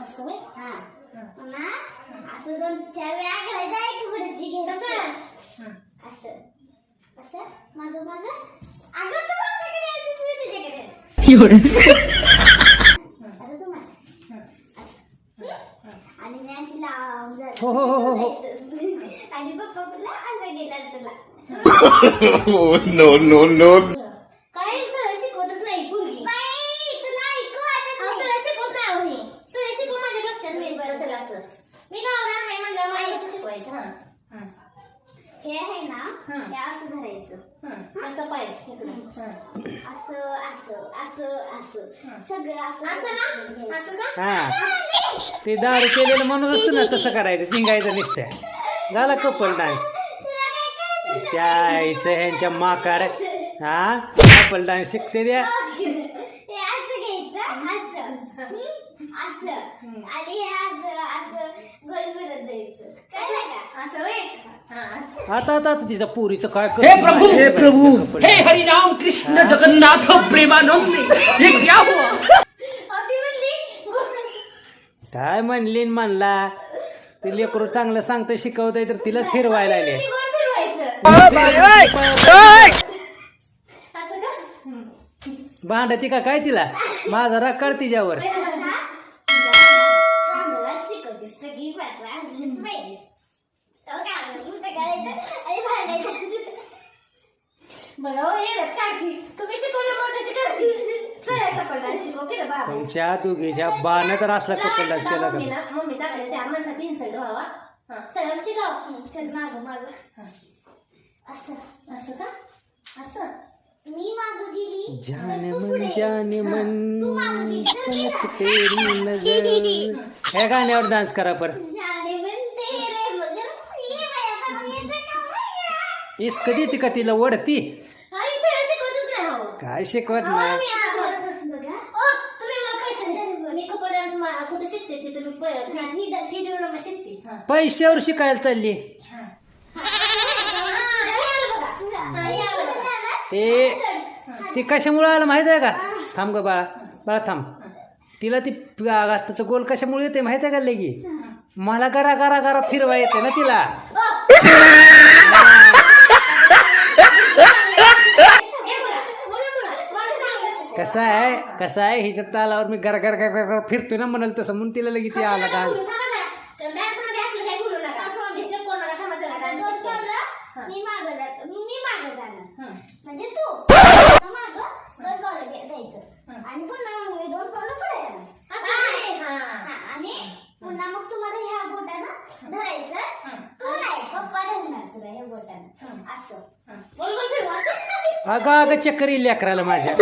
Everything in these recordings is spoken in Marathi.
असं होय? हा पुन्हा असं दोन चार वेळा करायचं आहे की पुढची घ्यायचं हम्म. असं असं मागं मागं अगं तू माझ्याकडे आलतीस मी तुझ्याकडे असं तू माझ्या आणि मी अशी लांब जात हो, हो, हो, हो, हो. आणि पप्पा बोलला असं गेला तुला Oh no no no! काय सरळ शिकवतच नाही पूर्वी बाई तुला ऐकू वाटत नाही. सरळ शिकवत नाही हो ही सरळ शिकव माझ्या डोसक्यात मी बरं सरळ असं मी गावरान नाही म्हणलं मला कसं शिकवायचं हा. आहे ना हं. असं धरायचं. हं. असं. असं असं असं असं. सगळं असं असं ना असं का? हा. ते दारू केलेलं म्हणून असतं ना तसं करायचं जिंगायचं निसत्या झाला कपल डान्स. तुला काय कळतं? त्या आईचं ह्यांच्या माकाड हा? कपल डान्स शिकते द्या असं घ्यायचं असं? असं. आणि असं असं. आता आता आता तिचा पुरीचं काय हे प्रभु! हे प्रभु! हे हरि राम कृष्ण जगन्नाथ प्रेमानंद! ये क्या हुआ? म्हणली काय म्हणली न म्हणला? ते लेकरू चांगलं सांगतं शिकवतंय तर तिला फिरवायला. भांडती का काय तिला? माझा राग काढ तिच्यावर. बघा हो येड्यात काढती. तुम्ही शिकवलं मग तशी करती चल कपडा शिकव की रे बाबा. तुमच्या दोघीच्या बाण तर असला कपल डान्स केला का? मम्मी ना मम्मी चाकडे चार माणसं तीन साईड व्हावा. हा सगळं शिकाव. चल माग माग. असं. असं का? असं? मी माग गेली. जाने तू मन पुढे. जाने मन. तू मागं गेली. तर मी पलक तेरी नजर. ह्या गाण्यावर डान्स करा पर जाने मन तेरे मगर ये बाया पण येतं का बघा. इस कधी ती का तिला शिकवतच नाही हो. काय शिकवत अहो, नाही? मी आता- बघा. ओ, तुम्ही मला पैसे द्या. मी कपडे डान्स मा- कुठे शिकते ते तुम्ही प- ही धर. देऊन मला शिकते. हा. पैशावर शिकायला चालली. हा. हा, हे आलं बघा. आलं बघा. ते ती कशामुळे आलं माहीत आहे का? थांब ग बाळा. बाळा थांब. तिला ती त्याचं गोल कशामुळे येते माहीत आहे का लगी मला गरा गरा गरा फिरवा येते ना तिला बघा, बोला बघा. मला चांगलं शिकवा. कसं आहे कसं आहे हिच्या तालावर मी गरा गरा गरा गरा फिरतोय ना म्हणाल तसं म्हणून तिला लगी ती आला डान्स डान्समध्ये असलं काही बोलू नका डिस्टर्ब करू नका थांबा जरा डान्स दोन शिकते. पावलं मी माग जात मी माग जाणार हं. म्हणजे तू माग दोन पावलं घे- घ्यायचं आणि पुन्हा मग मी दोन पावलं पुढे येणार असं आहे, हा. हा, आणि पुन्हा मग तुम्हाला ह्या बोटानं धरायचं तू नाही पप्पा धरणार तुला ह्या बोटानं असं हं. बोल बोल फिरवा असं. अगं अगं चक्कर येईल लेकराला माझ्या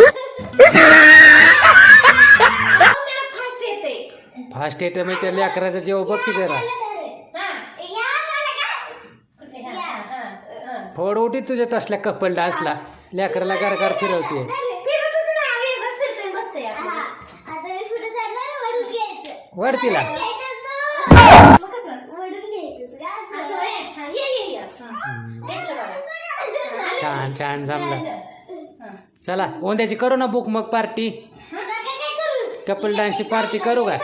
फास्ट येते फास्ट येते म्हणजे त्या लेकराचं जेव्हा बघ की जरा. हा. हा, हा, हा. फोड उठी तुझ्या तसल्या कपल डान्सला लेकराला फिरवते हा, चालणार वडून घ्यायचं वड तिला? हा. हा. छान छान जमलं. चला ओंद्याची करू ना बुक मग पार्टी नका काय करू? कपल डान्सची पार्टी करू का.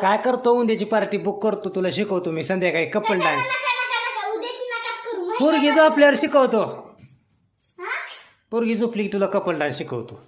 काय करतो उंद्याची पार्टी बुक करतो तुला शिकवतो मी. संध्याकाळी कपल नका, डान्स पोरगी झोपल्यावर शिकवतो. हा? पोरगी झोपली की तुला कपल डान्स शिकवतो.